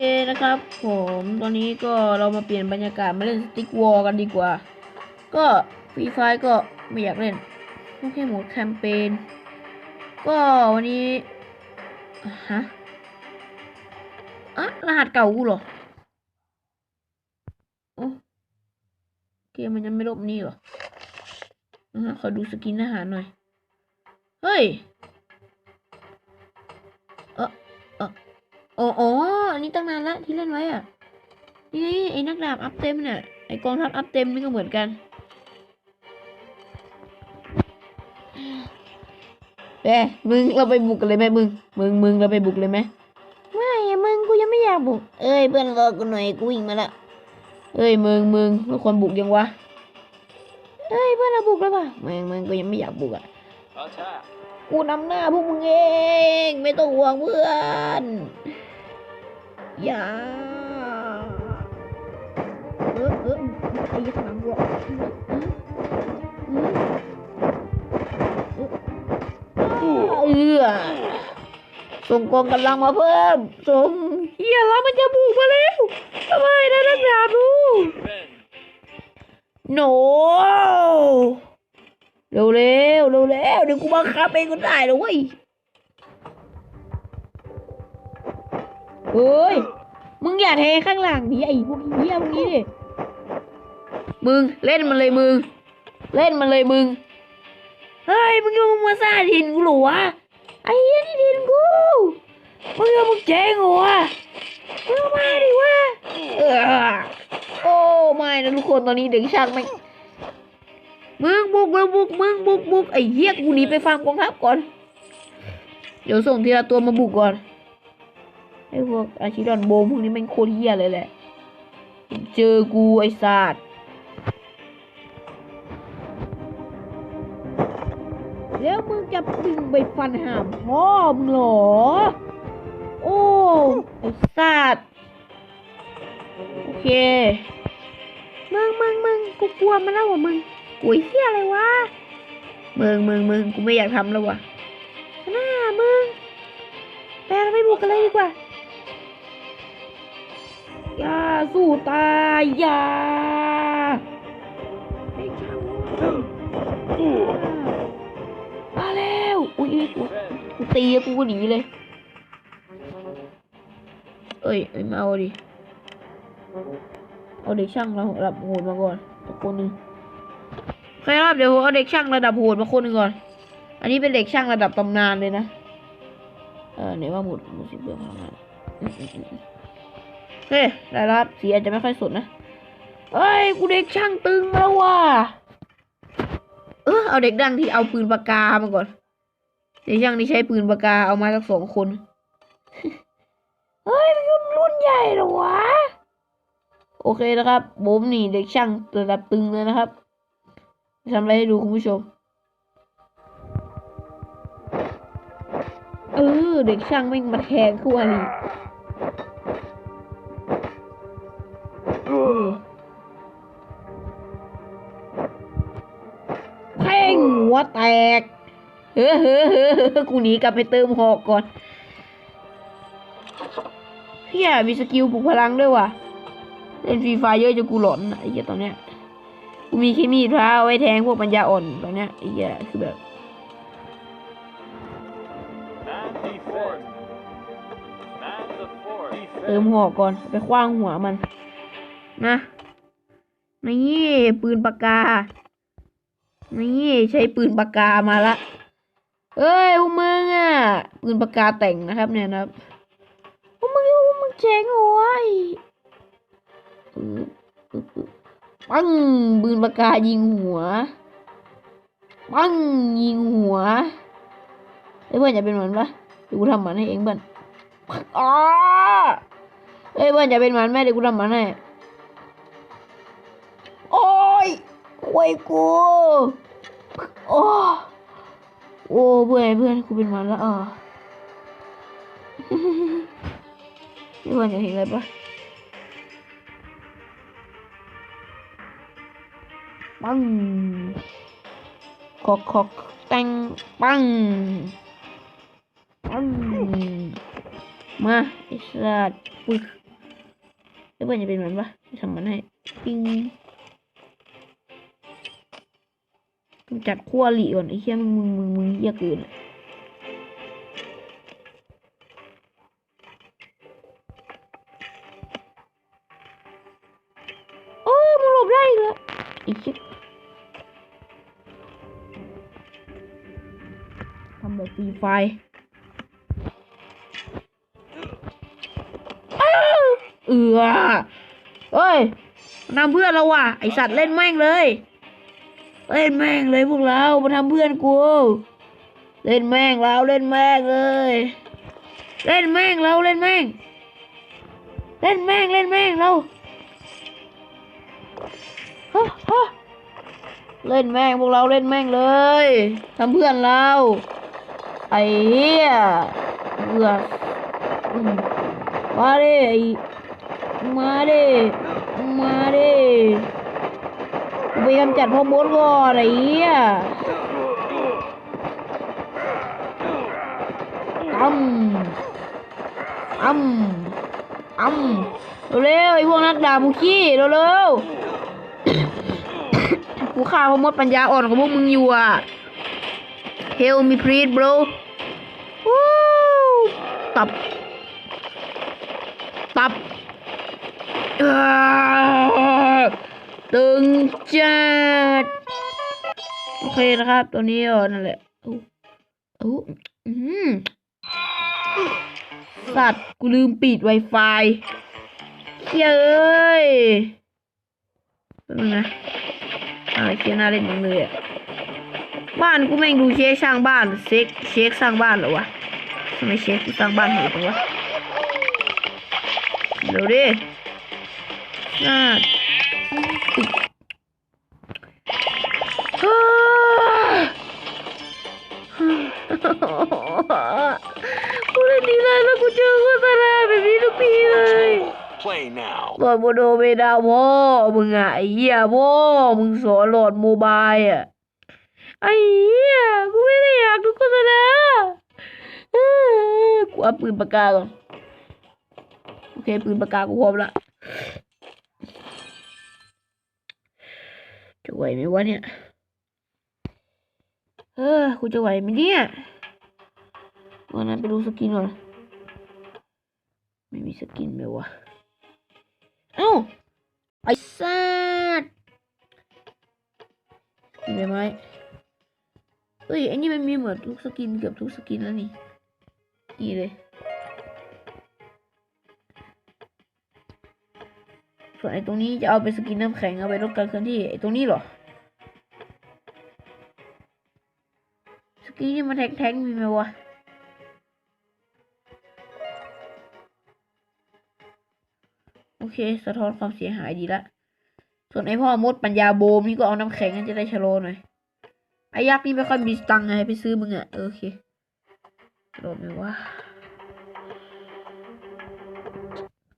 เคนะครับผมตอนนี้ก็เรามาเปลี่ยนบรรยากาศมาเล่นสติ๊กวอลกันดีกว่า ก็ฟรีไฟก็ไม่อยากเล่นโอเคหมดแคมเปญก็วันนี้อะฮะอะรหัสเก่ากูเหรอโอเกมมันยังไม่ลบนี่เหรออะฮะขอดูสกินอาหารหน่อย เฮ้ยเออเอออ๋ออ๋อ อันนี้ตั้งนานละที่เล่นไว้อะ นี่ไงไอ้นักดาบอัพเต็มเนี่ยไอ้กองทัพอัพเต็มนี่ก็เหมือนกันเอ้มึงเราไปบุกกันเลยไหมมึง มึงมึงเราไปบุกเลยไหมไม่อะมึงกูยังไม่อยากบุก เอ้ยเพื่อนรอกูหน่อยกูวิ่งมาละเอ้ยมึงมึงเราควรบุกยังวะ เอ้ยเพื่อนเราบุกแล้วป่ะมึงมึงกูยังไม่อยากบุกอะ Attack! กูนำหน้าพวกมึงเอง ไม่ต้องห่วงเพื่อน อย่าเออเออไอ้ข้างหลังกูอะเออเออเออส่งกองกำลังมาเพิ่มส่งเฮียแล้วมันจะบุกมาแล้วทำไมนะนักดาบดูโนเร็วเร็วเร็วเร็วเดี๋ยวกูบังคับเองก็ได้เลยเว้ย เฮ้ย มึงอย่าเทข้างหลังดิไอ้พวกเหี้ยพวกนี้ดิมึงเล่นมันเลยมึง เล่นมันเลยมึง เฮ้ยมึงยังมาซ่าทินกูหรอวะไอ้เหี้ยนี่ทินกู มึงยังมึงเจ๊งหรอวมึงมาดิวะโอ้ไม่นะทุกคนตอนนี้เด็กช่างไม่มึงบุกมึงบุกมึงบุกบุกไอ้เหี้ยกูหนีไปฟาร์มกองทัพก่อน เดี๋ยวส่งทีละตัวมาบุกก่อน ไอ้พวกอาชิดอนโบมพวกนี้แม่งโคตรเหี้ยเลยแหละ เจอกูไอ้สัตว์แล้วมึงจะปิงไปฟันหามพ่อมึงเหรอ โอ้ ไอ้สัตว์โอเค มึงมึงมึงกูกลัวมันแล้วว่ะมึงกลัวไอ้เหี้ยอะไรวะ มึงมึงมึงกูไม่อยากทำแล้วว่ะหน้ามึงแต่เราไม่บุกกันเลยดีกว่าอย่า สู้ตายอย่าไอ้ช่ามาแล้วอุ้ยกูกูตีกูก็หนีเลยเอ้ยเอ้ยมาเอาดิเอาเด็กช่างระดับโหดมาก่อนสักคนหนึ่งใครครับเดี๋ยวเอาเด็กช่างระดับโหดมาคนหนึ่งก่อน อันนี้เป็นเด็กช่างระดับตำนานเลยนะ เออไหนว่าหมดหมดสิบเบื้องพลัง เฮ้ยได้รับสีอาจจะไม่ค่อยสดนะเอ้ย กูเด็กช่างตึงมาแล้วว่ะ เออเอาเด็กดังที่เอาปืนปากกามาก่อน เด็กช่างที่ใช้ปืนปากกาเอามาสักสองคน เฮ้ยมันรุ่นใหญ่เหรอวะ โอเคนะครับผมนี่เด็กช่างระดับตึงเลยนะครับทำอะไรให้ดูคุณผู้ชม เออเด็กช่างไม่งมาแทงคู่อริ เออเพ่งหัวแตก เฮ้อเฮ้อเฮ้อเฮ้อกูหนีกลับไปเติมหอกก่อนเฮียมีสกิลปลุกพลังด้วยว่ะ เล่นฟรีไฟเยอะจนกูหลอนอะไอ้เหี้ยตอนเนี้ย กูมีแค่มีดพระเอาไว้แทงพวกปัญญาอ่อนตอนเนี้ยไอ้เหี้ยคือแบบ Man the fort! Man the fort! เติมหัวก่อนไปคว้างหัวมัน นะ นี่ปืนปากกา นี่ใช้ปืนปากกามาละ เอ้ยพวกมึงอะ ปืนปากกาแต่งนะครับเนี่ยนะครับพวกมึงพวกมึงเจ๋งเหรอวะไอ้ปึ๊บปึ๊บปึ๊บปังปืนปากกายิงหัว ปังยิงหัวเอ้ยเพื่อนอย่าเป็นเหมือนปะเดี๋ยวกูทำมันให้เองเพื่อนอ๋อเอ้ยเพื่อนอย่าเป็นหมันแม่เดี๋ยวกูทำหมันให้ วยกู โอ้โอ้เพื่อนเพื่อนกูเป็นมันแล้วอะเพื่อนอยากเห็นอะไรปะปังคอกคอกแตงปังปังมาไอ้สัตว์ปึกแล้เพื่อนจะเป็นมือนปะทำมันให้ปิ้ง จัดขั้วหลีก่อนไอ้เหี้ยมึงมึงมึงมึงเหี้ยเกินอะโอ้มึงหลบได้อีกแล้วไอ้เหี้ยทำแบบฟรีไฟเอือเฮ้ยนำเพื่อนเราว่ะไอสัตว์เล่นแม่งเลย เล่นแม่งเลยพวกเรามาทำเพื่อนกู เล่นแม่งเราเล่นแม่งเลย เล่นแม่งเราเล่นแม่ง เล่นแม่งเล่นแม่งเราฮะฮะเล่นแม่งพวกเราเล่นแม่งเลยทำเพื่อนเรา ไอ้เหี้ยเบื่อมาดิมาดิมาดิ ไปกำจัดพ่อมดก่อนไอ้เหี้ยอ้ำอ้ำอ้ำเร็วไอ้พวกนักด่ามุขี้เร็วๆกูฆ่าพ่อมดปัญญาอ่อนของพวกมึงอยู่อะ Help me please bro วู้ตับ ตับเออ ตึงจัดโอเคนะครับ ตัวนี้อ่นั่นแหละอู้อู้อื้อหือสัตว์กูลืมปิด Wi-Fi เฮ้ยเป๊บนึงนะอะไรเคียน่าเล่นจังเลยอะบ้านกูแม่งดูเช็คสร้างบ้านเช็คเช็คสร้างบ้านเหรอวะทำไมเช็คกูสร้างบ้านโหดจัวะเดี๋ยวดิน่า ปิดฮ่ากูเล่นดีเลยแล้วกูเจอโฆษณาแบบนี้ทุกทีเลย Play now. โหลดโมโดเมดาวพ่อมึงอะไอ้เหี้ยพ่อมึงสอนโหลดโมบายอะไอ้เหี้ยกูไม่ได้อยากดูโฆษณาเอ้อกูเอาปืนปากกาก่อนโอเคปืนปากกากูพร้อมละ จะไหวไหมวะเนี่ยเออกูจะไหวไหมเนี่ยวันนั้นไปดูสกินก่อนไม่มีสกินไหมวะเอ้าไอ้สัตว์กินไไหมเอ้ยไอ้นี่มันมีเหมือนทุกสกินเกือบทุกสกินแล้วนี่นี่เลย ส่วนไอ้ตรงนี้จะเอาไปสกินน้ำแข็งเอาไปลดการเคลื่อนที่ไอ้ตรงนี้เหรอสกินนี่มันแท็กแท็กมีไหมวะโอเค สะท้อนความเสียหายดีละ ส่วนไอ้พ่อมดปัญญาโบมนี่ก็เอาน้ำแข็งกันจะได้ชะโลหน่อย ไอ้ยักษ์นี่ไม่ค่อยมีตังค์ไงไปซื้อมึงอะโอเคระโดดไหมวะ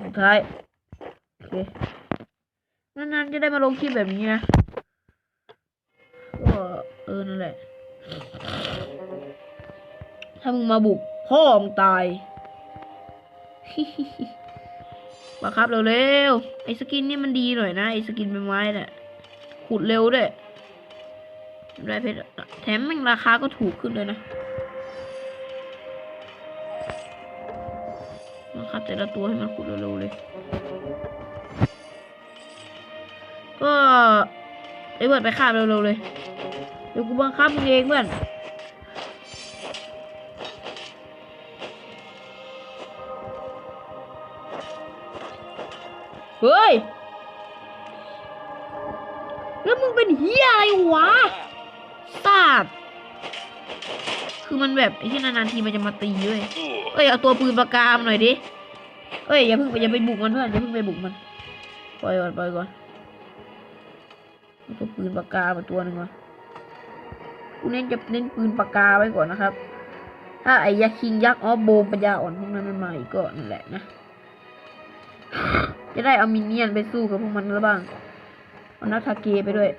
สุดท้าย นานๆจะได้มาลงคลิปแบบนี้นะก็เออนั่นแหละ ถ้ามึงมาบุกพ่อมึงตายบังคับเร็วๆไอ้สกินนี่มันดีหน่อยนะไอ้สกินใบไม้เนี่ยขุดเร็วด้วยได้เพชรแถมแม่งราคาก็ถูกขึ้นเลยนะบังคับแต่ละตัวให้มันขุดเร็วๆเลย ก็ไอ้เบิร์ดไปฆ่าเร็วๆเลย เดี๋ยวกูบังคับมึงเองเพื่อนเฮ้ย แล้วมึงเป็นเฮียอะไรวะทราบคือมันแบบที่นานๆทีมันจะมาตีเว้ยเอ้ยเอาตัวปืนปากกามหน่อยดิ เอ้ยอย่าเพิ่งอย่าไปบุกมันเพื่อนอย่าเพิ่งไปบุกมัน ปล่อยก่อนปล่อยก่อน ตัวปืนปากกามาตัวหนึ่งวะกูเน้นจะเน้นปืนปากกาไว้ก่อนนะครับ ถ้าไอ้ยักษ์คิงยักษ์ออฟโบมปัญญาอ่อนพวกนั้นมันมาอีกก็นั่นแหละนะ จะได้เอามินเนี่ยนไปสู้กับพวกมันแล้วบ้าง เอานักทาเกไปด้วย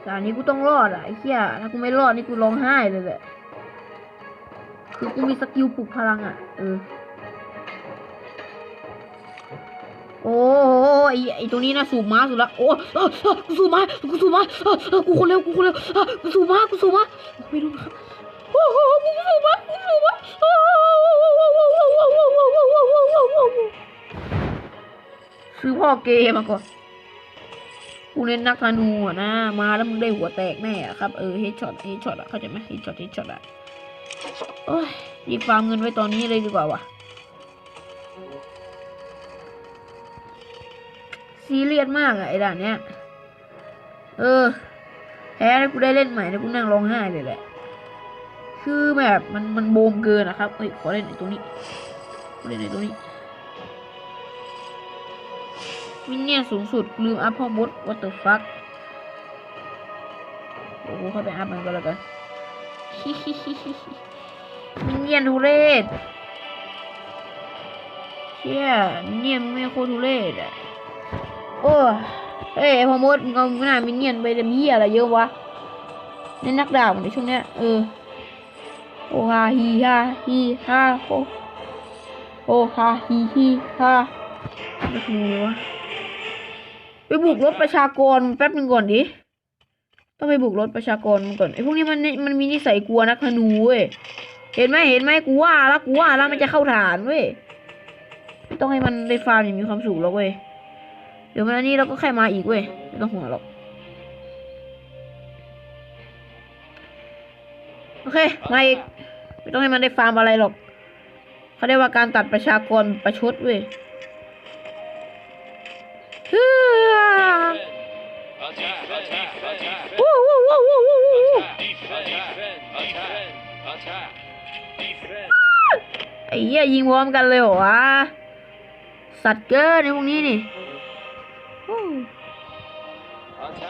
แต่อันนี้กูต้องรอดอะไอ้เหี้ยถ้ากูไม่รอดนี่กูร้องไห้เลยแหละ คือกูมีสกิลปลุกพลังอะ เออ โอ้ อไอ้ตัวนี้นะสูบม้าสุดละโอ้กูสูบม้ากูสูบม้ากูคนเร็วกูคนเร็วกูสูบม้ากูสูบม้าไม่รู้โอ้โหกูสูบม้ากูสูบม้าซื้อพ่อเกมมาก่อนกูเล่นนักธนูอะนะมาแล้วมึงได้หัวแตกแน่ครับเออเฮดช็อตเฮดช็อตอะเข้าใจไหมเฮดช็อตเฮดช็อตอะโอ้ยรีบฟาร์มเงินไว้ตอนนี้เลยดีกว่าว่ะ ซีเรียสมากอะไอ้ด่านเนี้ย เออแพ้แล้วกูได้เล่นใหม่แล้วกูนั่งร้องไห้เลยแหละ คือแบบมันมันโบมเกินนะครับเอ้ยขอเล่นไอ้ตัวนี้ขอเล่นไอ้ตัวนี้มินเนี่ยนสูงสุดลืมอัพพ่อมด what the fuck โอ้โหเข้าไปอัพมันก็แล้วกันมินเนี่ยนทุเรศเชี่ยมินเนี่ยนไม่โคตรทุเรศอะ โอ้ยเอ้พอมดมึงเอาหน้ามินเนี่ยนไปเต็มที่อะไรเยอะวะในนักดาบในช่วงเนี้ยเออโอฮาฮีฮาฮีฮาโอโอฮาฮีฮีฮาไม่รู้เลยวะไปบุกรถประชากรแป๊บนึงก่อนดิต้องไปบุกรถประชากรมันก่อนไอ้พวกนี้มันมันมีนิสัยกลัวนักธนูเว้ยเห็นไหมเห็นไหมกูว่าแล้วกูว่าแล้วมันจะเข้าฐานเว้ยไม่ต้องให้มันได้ฟาร์มอย่างมีความสุขหรอกเว้ย เดี๋ยววันนี้เราก็แค่มาอีกเว้ยไม่ต้องห่วงหรอกโอเคมาอีกไม่ต้องให้มันได้ฟาร์มอะไรหรอกเขาเรียกว่าการตัดประชากรประชดเว้ยวู้วู้วู้วู้วู้วู้ไอ้เหี้ยยิงพร้อมกันเลยเหรอวะสัตว์เกินในพวกนี้นี่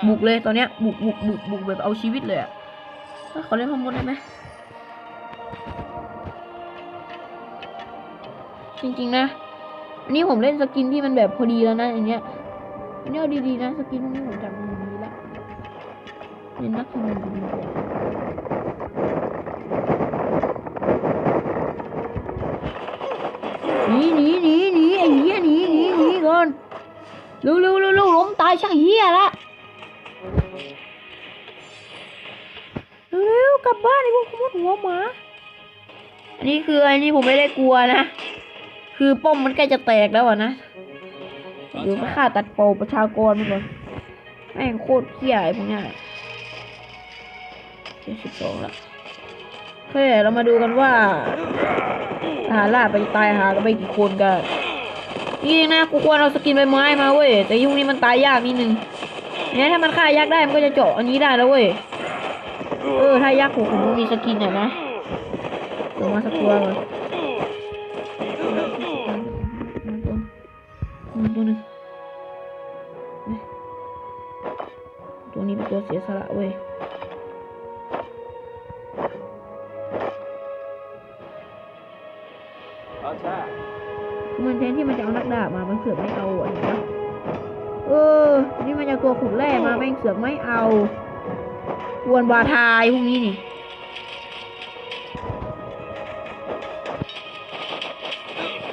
บุกเลยตอนเนี้ยบุกบุกบุกบุกแบบเอาชีวิตเลยอะเขอเล่นพมดได้ไหมจริงๆนะอันนี้ผมเล่นสกินที่มันแบบพอดีแล้วนะอย่างเงี้ยอันนี้เอาดีๆนะสกินพวกนี้ผมจำมันดีแล้วเล่นนักขโมยดีหนีหนีหนีหนีไอ้เหี้ยหนีหนีหนีก่อนเร็วเร็วเร็วเร็วล้มตายช่างเหี้ยละ เร็วเร็วกลับบ้านไอ้พวกขโมยหัวหมาอันนี้คืออันนี้ผมไม่ได้กลัวนะ คือป้อมมันใกล้จะแตกแล้วอะนะเดี๋ยวไปฆ่าตัดโปประชากรมันก่อนแม่งโคตรเขี้ยไอ้พวกเนี้ยเจ็ดสิบสองละโอเคเรามาดูกันว่าทหารล่าไปตายหากันไปกี่คนกันนี่นะกูควรเอาสกินใบไม้มาเว้ยแต่ยุคนี้มันตายยากนิดนึงเนี่ยถ้ามันฆ่ายักได้มันก็จะเจาะอันนี้ได้แล้วเว้ย เออ ถ้ายักผมผมมีสกินอะนะเดี๋ยวมาสักตัวก่อนตัวนึงนี่ตัวนี้เป็นตัวเสียสละเว้ยมันแทนที่มันจะเอานักดาบมา มันเสือกไม่เอาอะเห็นปะเออ นี่มันจะตัวขุดแร่มาแม่งเสือกไม่เอา กวนบาทายพวกนี้นี่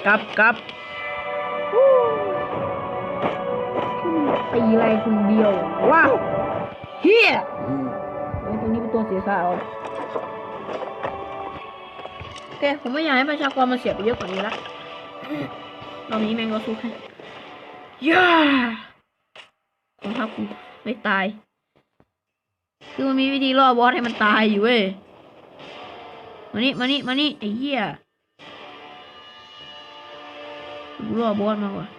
กลับกลับตีอะไรคนเดียว ว้าวเฮียโอ้ตัวนี้เป็นตัวเสียสละเอาโอเคผมไม่อยากให้ประชากรมันเสียไปเยอะกว่านี้ละตอนนี้แมงก็สู้แค่ย่าของทัพกูไม่ตาย คือมันมีวิธีล่อบอสให้มันตายอยู่เว้ย มานี่มานี่มานี่ไอ้เหี้ยกูล่อบอสมาก่อน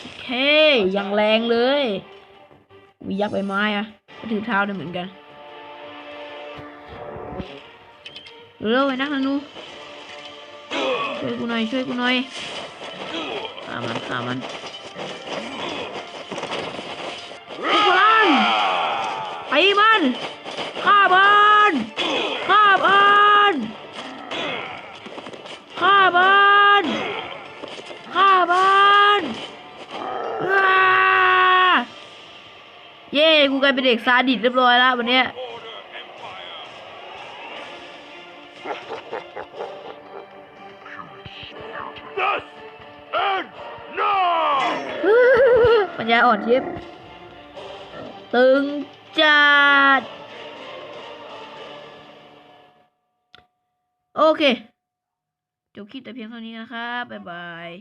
โอเคอย่างแรงเลยมียักษ์ใบไม้อะถือเท้าได้เหมือนกันเร็วไอ้นักธนูช่วยกูหน่อยช่วยกูหน่อยฆ่ามันฆ่ามัน มันฆ่ามันฆ่ามันฆ่ามันฆ่ามันอ้าเย้กูกลายเป็นเด็กซาดิสเรียบร้อยแล้ววันเนี้ย Order, Empire. Thus ends now! ปัญญาอ่อนชิปตึง จัด โอเค จบคลิปแต่เพียงเท่านี้นะครับ บ๊ายบาย